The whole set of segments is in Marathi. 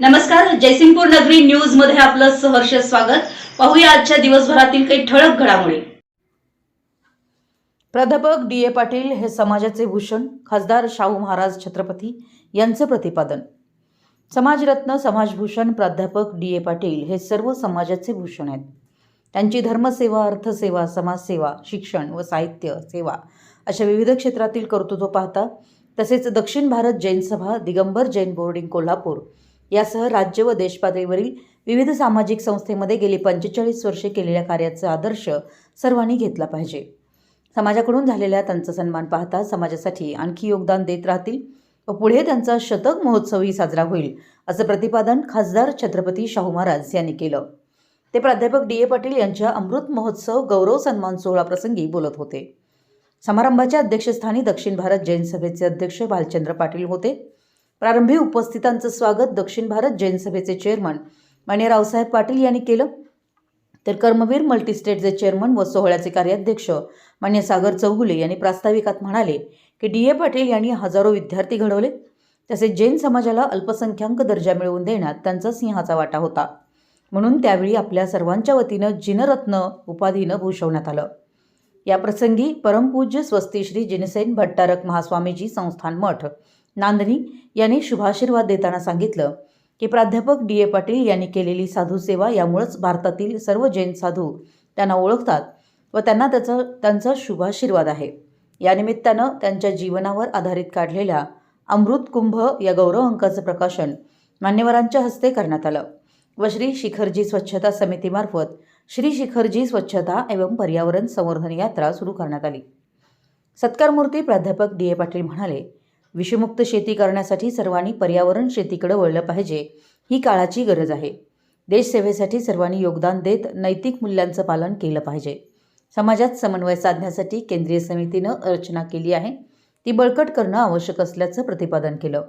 नमस्कार जयसिंगपूर नगरी न्यूजमध्ये आपलं सहर्ष स्वागत. पाहूया आजच्या दिवसभरातील काही ठळक घडामोडी. प्राध्यापक डी ए पाटील हे समाजाचे भूषण खासदार शाहू महाराज छत्रपती यांचं प्रतिपादन. समाजरत्न समाजभूषण प्राध्यापक डी ए पाटील हे सर्व समाजाचे भूषण आहेत. त्यांची धर्मसेवा अर्थसेवा समाजसेवा शिक्षण व साहित्य सेवा अशा विविध क्षेत्रातील कर्तृत्व पाहता तसेच दक्षिण भारत जैन सभा दिगंबर जैन बोर्डिंग कोल्हापूर यासह राज्य व देशपातळीवरील विविध सामाजिक संस्थेमध्ये गेली पंचेचाळीस वर्षे केलेल्या कार्याचा आदर्श सर्वांनी घेतला पाहिजे. समाजाकडून झालेल्या त्यांचा सन्मान पाहता समाजासाठी आणखी योगदान देत राहतील व पुढे त्यांचा शतक महोत्सवही साजरा होईल असं प्रतिपादन खासदार छत्रपती शाहू महाराज यांनी केलं. ते प्राध्यापक डी ए पाटील यांच्या अमृत महोत्सव गौरव सन्मान सोहळा प्रसंगी बोलत होते. समारंभाच्या अध्यक्षस्थानी दक्षिण भारत जैन सभेचे अध्यक्ष भालचंद्र पाटील होते. प्रारंभी उपस्थितांचं स्वागत दक्षिण भारत जैन सभेचे चेअरमन माने रावसाहेब पाटील यांनी केलं. तर कर्मवीर मल्टीस्टेटचे चेअरमन व सोहळ्याचे कार्याध्यक्ष मान्य सागर चौगुले यांनी प्रास्ताविकात म्हणाले की डी ए पाटील यांनी हजारो विद्यार्थी घडवले. तसेच जैन समाजाला अल्पसंख्याक दर्जा मिळवून देण्यात त्यांचा सिंहाचा वाटा होता. म्हणून त्यावेळी आपल्या सर्वांच्या वतीनं जिनरत्न उपाधीनं भूषवण्यात आलं. या प्रसंगी परमपूज्य स्वस्ती श्री जिनसेन भट्टारक महास्वामीजी संस्थान मठ नांदणी यांनी शुभाशीर्वाद देताना सांगितलं की प्राध्यापक डी ए पाटील यांनी केलेली साधू सेवा यामुळेच भारतातील सर्व जैन साधू त्यांना ओळखतात व त्यांना त्याचा त्यांचा शुभाशीर्वाद आहे. या निमित्तानं त्यांच्या जीवनावर आधारित काढलेल्या अमृत कुंभ या गौरव अंकाचं प्रकाशन मान्यवरांच्या हस्ते करण्यात आलं व श्री शिखरजी स्वच्छता समितीमार्फत श्री शिखरजी स्वच्छता एवं पर्यावरण संवर्धन यात्रा सुरू करण्यात आली. सत्कारमूर्ती प्राध्यापक डी ए पाटील म्हणाले विषमुक्त शेती करण्यासाठी सर्वांनी पर्यावरण शेतीकडे वळलं पाहिजे ही काळाची गरज आहे. देशसेवेसाठी सर्वांनी योगदान देत नैतिक मूल्यांचं पालन केलं पाहिजे. समाजात समन्वय साधण्यासाठी केंद्रीय समितीनं रचना केली आहे. ती बळकट करणं आवश्यक असल्याचं प्रतिपादन केलं.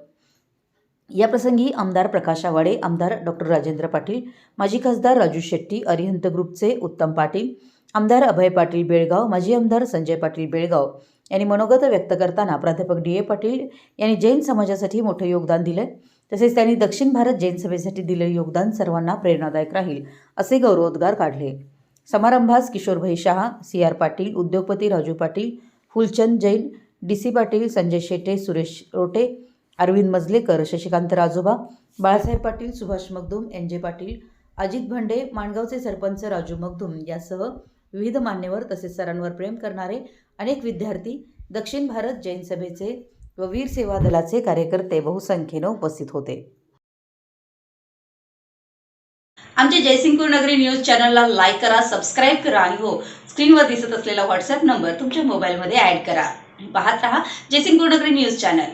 याप्रसंगी आमदार प्रकाश आवाडे आमदार डॉक्टर राजेंद्र पाटील माजी खासदार राजू शेट्टी अरिहंत ग्रुपचे उत्तम पाटील आमदार अभय पाटील बेळगाव माजी आमदार संजय पाटील बेळगाव यांनी मनोगत व्यक्त करताना प्राध्यापक डी ए पाटील यांनी जैन समाजासाठी मोठं योगदान दिलं तसेच त्यांनी दक्षिण भारत जैन सभेसाठी दिलेलं योगदान सर्वांना प्रेरणादायक राहील असे गौरवोद्गार काढले. समारंभास किशोरभाई शहा सी आर पाटील उद्योगपती Raju Patil Phulchand Jain D C Patil Sanjay Shete Suresh Rote Arvind Majlekar Shashikant Rajoba Balasaheb Patil Subhash Magdum N J Patil Ajit भंडे माणगावचे sarpanch Raju Magdum यासह विविध मान्यवर तसेच सरांवर प्रेम करणारे अनेक विद्यार्थी दक्षिण भारत जैन सभेचे व वीर सेवा दलाचे कार्यकर्ते बहुसंख्येनं उपस्थित होते. आमच्या जयसिंगपूर नगरी न्यूज चॅनलला लाईक करा सबस्क्राईब करा आणि हो स्क्रीनवर दिसत असलेला व्हॉट्सअप नंबर तुमच्या मोबाईलमध्ये ॲड करा. पाहत राहा जयसिंगपूर नगरी न्यूज चॅनल.